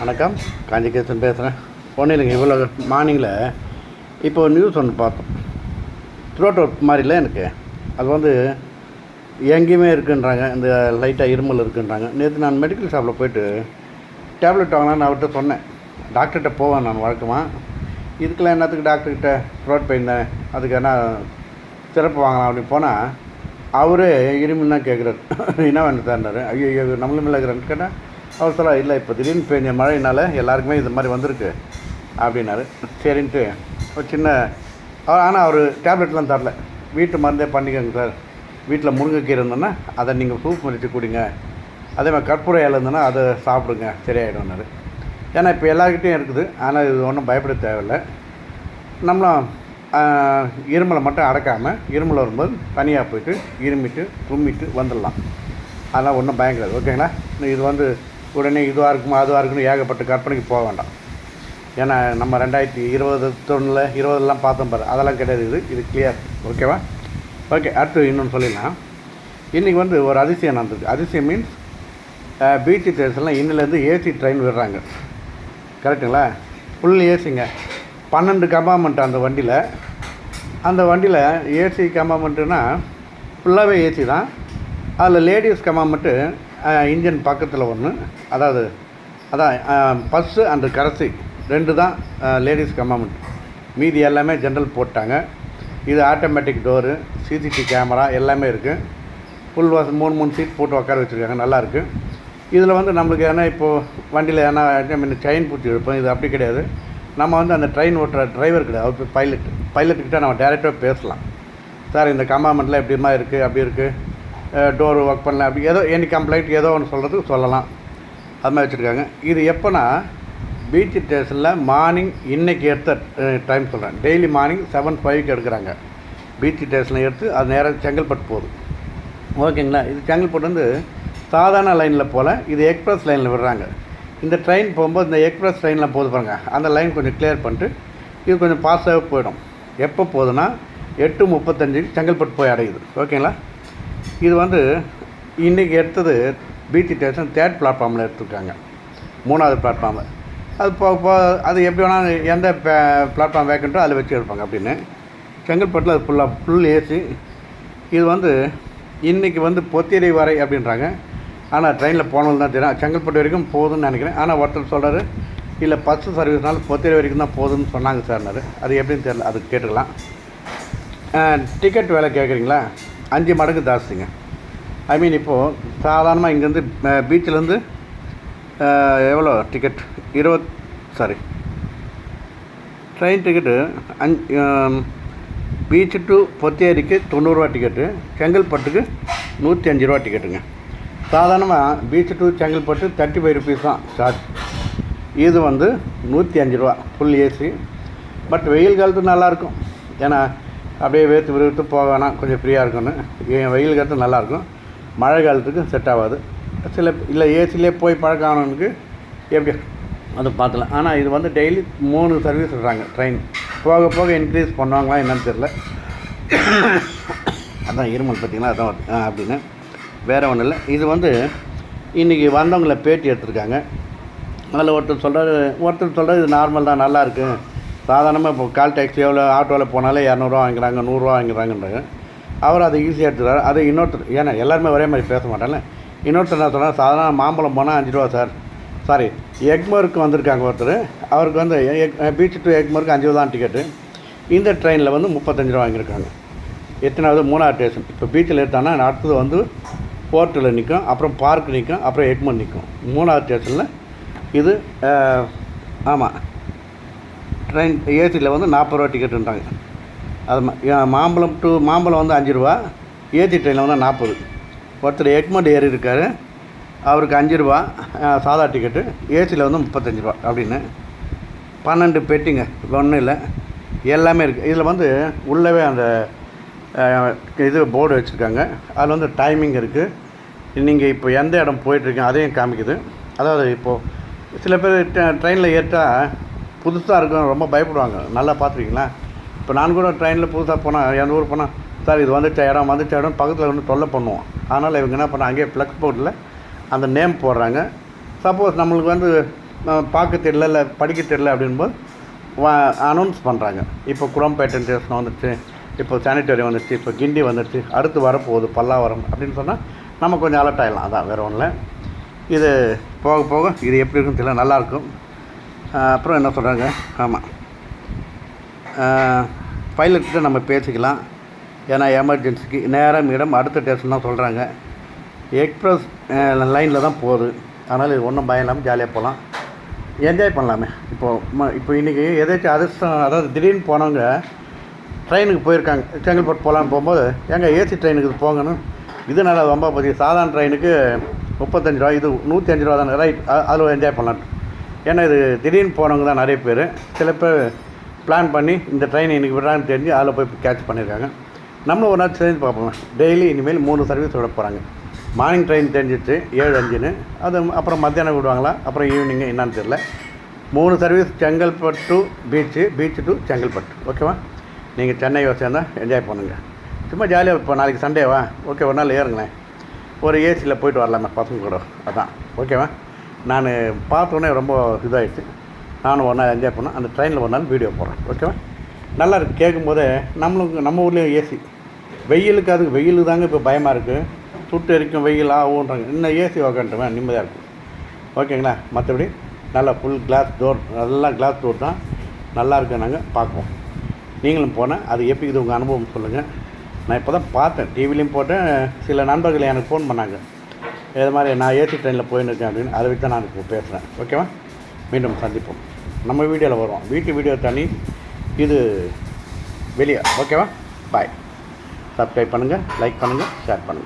வணக்கம். காஞ்சிகேசன் பேசுகிறேன் ஒன்றும் இல்லைங்க இவ்வளோ மார்னிங்கில் இப்போ நியூஸ் ஒன்று பார்த்தோம். த்ரோட் அவுட் மாதிரில எனக்கு. அது வந்து எங்கேயுமே இருக்குன்றாங்க. இந்த லைட்டாக இருமல் இருக்குன்றாங்க. நேற்று நான் மெடிக்கல் ஷாப்பில் போயிட்டு டேப்லெட் வாங்கலாம்னு அவர்கிட்ட சொன்னேன். டாக்டர்கிட்ட போவேன் நான் வழக்கமாக இதுக்கெல்லாம் என்னத்துக்கு டாக்டர்கிட்ட த்ரோட் பெயின் தானே? அதுக்கு என்ன சிறப்பு வாங்கலாம் அப்படின்னு போனால் அவரே இருமல் தான் கேட்குறாரு என்ன வேணும் சார்னாரு ஐயோ ஐயோ நம்மளும் இல்லைங்கிறான்னு கேட்டால் அவர் சொல்ல இல்லை இப்போ திடீர்னு பெஞ்ச மழையினால எல்லாருக்குமே இது மாதிரி வந்திருக்கு அப்படின்னாரு. சரின்ட்டு ஒரு சின்ன அவர் ஆனால் அவர் டேப்லெட்லாம் தரல. வீட்டு மருந்தே பண்ணிக்கோங்க சார். வீட்டில் முருங்கைக்கீரை இருந்தோன்னா அதை நீங்கள் சூப் மடித்து குடிங்க. அதே மாதிரி கற்பூர இலை இருந்ததுன்னா அதை சாப்பிடுங்க. சரியாயிடும்னாரு. ஏன்னா இப்போ எல்லாருக்கிட்டையும் இருக்குது. ஆனால் இது ஒன்றும் பயப்பட தேவையில்லை. நம்மளும் இருமலை மட்டும் அடக்காமல் இருமல் வரும்போது தனியாக போயிட்டு இருமிட்டு தும்மிட்டு வந்துடலாம். அதெல்லாம் ஒன்றும் பயங்கிறது ஓகேங்களா? இது வந்து உடனே இதுவாக இருக்குமா அதுவாக இருக்குன்னு ஏகப்பட்ட கற்பனைக்கு போக வேண்டாம். ஏன்னா நம்ம ரெண்டாயிரத்தி இருபது தொண்ணில் இருபதுலாம் பார்த்தோம் பாரு அதெல்லாம் கிடையாது இது இது கிளியர் ஓகேவா ஓகே அடுத்து இன்னொன்று சொல்லிடலாம். இன்றைக்கி வந்து ஒரு அதிசயம் நடந்திருக்கு. அதிசயம் மீன்ஸ் பீச் ஸ்டேஷனில் இன்னிலேருந்து ஏசி ட்ரெயின் விடுறாங்க. கரெக்டுங்களா ஃபுல் ஏசிங்க பன்னெண்டு கம்பார்ட்மெண்ட் அந்த வண்டியில். அந்த வண்டியில் ஏசி கம்பார்ட்மெண்ட்டுனா ஃபுல்லாகவே ஏசி தான். அதில் லேடிஸ் கம்பார்ட்மெண்ட்டு இன்ஜின் பக்கத்தில் ஒன்று அதாவது அதான் பஸ்ஸு அண்டு கரசி ரெண்டு தான் லேடிஸ் கம்பார்ட்மெண்ட் மீதி எல்லாமே ஜென்ரல் போட்டாங்க. இது ஆட்டோமேட்டிக் டோரு சிசிடிவி கேமரா எல்லாமே இருக்குது ஃபுல் வாஸ் மூணு மூணு சீட் போட்டு உட்கார வச்சுருக்காங்க. நல்லாயிருக்கு இதில் வந்து நம்மளுக்கு ஏன்னா இப்போது வண்டியில் ஏன்னா மீன் செயின் பூச்சி எடுப்போம். இது அப்படி கிடையாது. நம்ம வந்து அந்த ட்ரெயின் ஓட்டுற டிரைவர் கிடையாது அவர் பைலட் பைலட்டுக்கிட்ட நம்ம டேரெக்டாக பேசலாம். சார் இந்த கம்பார்ட்மெண்ட்டில் எப்படிமா இருக்குது அப்படி இருக்குது டோர் ஒர்க் பண்ணல அப்படி ஏதோ எனி கம்ப்ளைண்ட் ஏதோ ஒன்று சொல்கிறதுக்கு சொல்லலாம். அது மாதிரி வச்சுருக்காங்க. இது எப்போனா பீச் ஸ்டேஷனில் மார்னிங் இன்றைக்கி எடுத்த டைம் சொல்கிறேன் டெய்லி மார்னிங் செவன் ஃபைவ்க்கு எடுக்கிறாங்க. பீச் ஸ்டேஷனில் எடுத்து அது நேராக செங்கல்பட்டு போகுது. ஓகேங்களா? இது செங்கல்பட்டு வந்து சாதாரண லைனில் போல் இது எக்ஸ்பிரஸ் லைனில் விடுறாங்க. இந்த ட்ரெயின் போகும்போது இந்த எக்ஸ்பிரஸ் ட்ரெயினில் போகுது பாருங்க. அந்த லைன் கொஞ்சம் கிளியர் பண்ணிட்டு இது கொஞ்சம் பாஸாக போயிடும். எப்போ போகுதுன்னா எட்டு முப்பத்தஞ்சுக்கு செங்கல்பட்டு போய் அடையுது. ஓகேங்களா? இது வந்து இன்றைக்கி எடுத்தது பீச்சி ஸ்டேஷன் தேர்ட் பிளாட்ஃபார்மில் எடுத்துருக்காங்க. மூணாவது பிளாட்ஃபார்மு அது போ போ அது எப்படி வேணாலும் எந்த பிளாட்ஃபார்ம் வேக்கண்ட்டோ அதில் வச்சு எடுப்பாங்க அப்படின்னு. செங்கல்பட்டில் அது ஃபுல்லாக ஃபுல் ஏசி இது வந்து இன்றைக்கி வந்து பொத்திரை வரை அப்படின்றாங்க. ஆனால் ட்ரெயினில் போனது தான் தெரியும். செங்கல்பட்டு வரைக்கும் போதும்னு நினைக்கிறேன். ஆனால் ஒருத்தர் சொல்கிறாரு இல்லை பஸ்ஸு சர்வீஸ்னால பொத்திரை வரைக்கும் தான் போகுதுன்னு சொன்னாங்க சார்னாரு அது எப்படின்னு தெரியல. அது கேட்டுக்கலாம். டிக்கெட் வேலை கேட்குறீங்களா அஞ்சு மடங்கு ஜாஸ்திங்க. ஐ மீன் இப்போது சாதாரணமாக இங்கேருந்து பீச்சிலேருந்து எவ்வளோ டிக்கெட் இருபத் சாரி ட்ரெயின் டிக்கெட்டு அஞ் பீச்சு டு பொத்தேரிக்கு தொண்ணூறுரூவா டிக்கெட்டு செங்கல்பட்டுக்கு நூற்றி அஞ்சு ரூபா டிக்கெட்டுங்க சாதாரணமாக beach to Chengalpattu thirty five rupees தான் சார்ஜ் இது வந்து நூற்றி அஞ்சு ரூபா ஃபுல் ஏசி பட் வெயில் காலத்து நல்லாயிருக்கும் ஏன்னா அப்படியே வேர்த்து விறுவிறுத்து போக வேணாம். கொஞ்சம் ஃப்ரீயாக இருக்கணும். ஏன் வெயில் காலத்துக்கு நல்லாயிருக்கும். மழை காலத்துக்கு செட் ஆகாது. சில இல்லை ஏசிலே போய் பழக்கானவனுக்கு எப்படி அது பார்த்துலாம் ஆனால் இது வந்து டெய்லி மூணு சர்வீஸ் விடுறாங்க ட்ரெயின் போக போக இன்க்ரீஸ் பண்ணுவாங்களா என்னன்னு தெரில அதான் இருமல் பார்த்தீங்கன்னா அதான் அப்படின்னு. வேறு ஒன்றும் இல்லை. இது வந்து இன்றைக்கி வந்தவங்கள பேட்டி எடுத்திருக்காங்க. அதில் ஒருத்தர் சொல்கிறாரு ஒருத்தர் சொல்கிறார் இது நார்மல் தான் நல்லாயிருக்கு சாதாரணமாக இப்போ கால் டாக்ஸியோ எவ்வளோ ஆட்டோவில் போனாலே இரநூறுவா வாங்கிக்கிறாங்க நூறுரூவா வாங்கிக்கிறாங்கன்றாங்க அவர் அதை ஈஸியாக எடுத்துக்கிறாரு. அதை இன்னொருத்தர் ஏன்னா எல்லாருமே ஒரே மாதிரி பேச மாட்டாங்கல்ல இன்னொருத்தர் என்ன சொன்னால் சாதாரண மாம்பழம் போனால் அஞ்சு ரூபா சார். சாரி எக்மோருக்கு வந்திருக்காங்க ஒருத்தர். அவருக்கு வந்து எக் பீச் டு எக்மோருக்கு அஞ்சு ரூபா தான் டிக்கெட்டு இந்த ட்ரெயினில் வந்து முப்பத்தஞ்சு ரூபா வாங்கியிருக்காங்க. எத்தனாவது மூணாவது ஸ்டேஷன் இப்போ பீச்சில் எடுத்தானா அடுத்தது வந்து போர்ட்டில் நிற்கும் அப்புறம் பார்க் நிற்கும் அப்புறம் எக்மோர் நிற்கும் மூணாவது ஸ்டேஷனில் இது ஆமாம் ட்ரெயின் ஏசியில் வந்து நாற்பது ரூபா டிக்கெட்டுன்றாங்க. அது மா- மாம்பழம் டு மாம்பழம் வந்து அஞ்சு ரூபா ஏசி ட்ரெயினில் வந்து நாற்பது. ஒருத்தர் எக்மோட் ஏறி இருக்கார் அவருக்கு அஞ்சு ரூபா சாதா டிக்கெட்டு ஏசியில் வந்து முப்பத்தஞ்சு ரூபா அப்படின்னு. பன்னெண்டு பெட்டிங்க ஒன்றும் இல்லை எல்லாமே இருக்குது இதில் வந்து உள்ளவே அந்த இது போர்டு வச்சுருக்காங்க. அதில் வந்து டைமிங் இருக்குது நீங்கள் இப்போ எந்த இடம் போயிட்டுருக்கீங்க அதையும் காமிக்குது. அதாவது இப்போது சில பேர் ட்ரெயினில் ஏற்றால் புதுசாக இருக்கும் ரொம்ப பயப்படுவாங்க. நல்லா பார்த்துருக்கீங்களா? இப்போ நான் கூட ட்ரெயினில் புதுசாக போனால் எந்த ஊர் போனால் சார் இது வந்துட்ட இடம் வந்துட்ட இடம் பக்கத்தில் வந்து தொல்லை பண்ணுவோம். அதனால் இவங்க என்ன பண்ணாங்க அங்கேயே ப்ளக் போர்டில் அந்த நேம் போடுறாங்க. சப்போஸ் நம்மளுக்கு வந்து பார்க்க தெரியல இல்லை படிக்க தெரியல அப்படின்போது வா அனௌன்ஸ் பண்ணுறாங்க இப்போ குளம்பேட்டன் ஸ்டேஷன் வந்துடுச்சு இப்போ சானிட்டரி வந்துடுச்சு இப்போ கிண்டி வந்துடுச்சு அடுத்து வரப்போகுது பல்லாவரம் அப்படின்னு சொன்னால் நம்ம கொஞ்சம் அலர்ட் ஆகிடலாம் அதான் வேறு ஒன்றும் இது போக போக இது எப்படி இருக்குன்னு தெரியல நல்லாயிருக்கும் அப்புறம் என்ன சொல்கிறாங்க ஆமாம் பைலட்கிட்ட நம்ம பேசிக்கலாம். ஏன்னா எமர்ஜென்சிக்கு நேரம் இடம் அடுத்த ஸ்டேஷன் தான் சொல்கிறாங்க எக்ஸ்ப்ரெஸ் லைனில் தான் போகுது. அதனால் இது ஒன்றும் பயம் இல்லாமல் ஜாலியாக போகலாம் என்ஜாய் பண்ணலாமே. இப்போது ம இப்போ இன்றைக்கி எதாச்சும் அதிர்ஷ்டம் அதாவது திடீர்னு போனவங்க ட்ரெயினுக்கு போயிருக்காங்க. செங்கல்பட்டு போகலான்னு போகும்போது எங்கள் ஏசி ட்ரெயினுக்கு போங்கன்னு? இது நல்லா ரொம்ப பற்றி சாதாரண ட்ரெயினுக்கு முப்பத்தஞ்சு ரூபா இது நூற்றி அஞ்சு ரூபா தானே ரைட் அதில் என்ஜாய் பண்ணலாம் ஏன்னா இது திடீர்னு போனவங்க தான் நிறைய பேர். சில பேர் பிளான் பண்ணி இந்த ட்ரெயின் இன்றைக்கி விடுறாங்கன்னு தெரிஞ்சு அதில் போய் கேட்ச் பண்ணியிருக்காங்க நம்மளும் ஒரு நாள் சேர்ந்து பார்ப்போம். டெய்லி இனிமேல் மூணு சர்வீஸ் விட போகிறாங்க மார்னிங் ட்ரெயின் தெரிஞ்சிச்சு ஏழு அஞ்சுன்னு. அது அப்புறம் மத்தியானம் விடுவாங்களா? அப்புறம் ஈவினிங்கு என்னான்னு தெரியல. மூணு service Chengalpattu to beach beach to Chengalpattu. ஓகேவா நீங்கள் சென்னை யோசிச்சா என்ஜாய் பண்ணுங்கள் சும்மா ஜாலியாக இப்போ நாளைக்கு சண்டேவா ஓகே ஒரு நாள் ஏறுங்களேன். ஒரு ஏசியில் போயிட்டு வரலாமா பசங்க கூட. அதான். ஓகேவா நான் பார்த்தோன்னே ரொம்ப இதாகிடுச்சு நானும் ஒரு நாள் என்ஜாய் பண்ணேன். அந்த ட்ரெயினில் ஒரு நாள் வீடியோ போடுறேன். ஓகேவா? நல்லா இருக்கு. கேட்கும்போதே நம்மளுக்கு நம்ம ஊர்லேயும் ஏசி வெயிலுக்கு அதுக்கு வெயிலுக்கு தாங்க இப்போ பயமாக இருக்குது சுட்டு எரிக்கும் வெயில் ஆகுன்றாங்க இன்னும் ஏசி உக்காந்துட்டுவேன் நிம்மதியாக இருக்கும் ஓகேங்களா? மற்றபடி நல்லா ஃபுல் கிளாஸ் டோர் நல்லா கிளாஸ் டோர் தான் நல்லா இருக்கு நாங்கள் பார்ப்போம் நீங்களும் போனேன் அது எப்படி இது உங்கள் அனுபவம் சொல்லுங்கள் நான் இப்போ தான் பார்த்தேன் டிவிலையும் போட்டேன். சில நண்பர்கள் எனக்கு ஃபோன் பண்ணாங்க. இது மாதிரி நான் ஏசி ட்ரெயினில் போயின்னு இருக்கேன் அப்படின்னு அதை வச்சு தான் நான் இப்போ பேசுகிறேன் ஓகேவா மீண்டும் சந்திப்போம். நம்ம வீடியோவில் வருவோம். வீட்டு வீடியோ தனி இது வெளியே. ஓகேவா பாய் சப்ஸ்கிரைப் பண்ணுங்கள் லைக் பண்ணுங்கள் ஷேர் பண்ணுங்கள்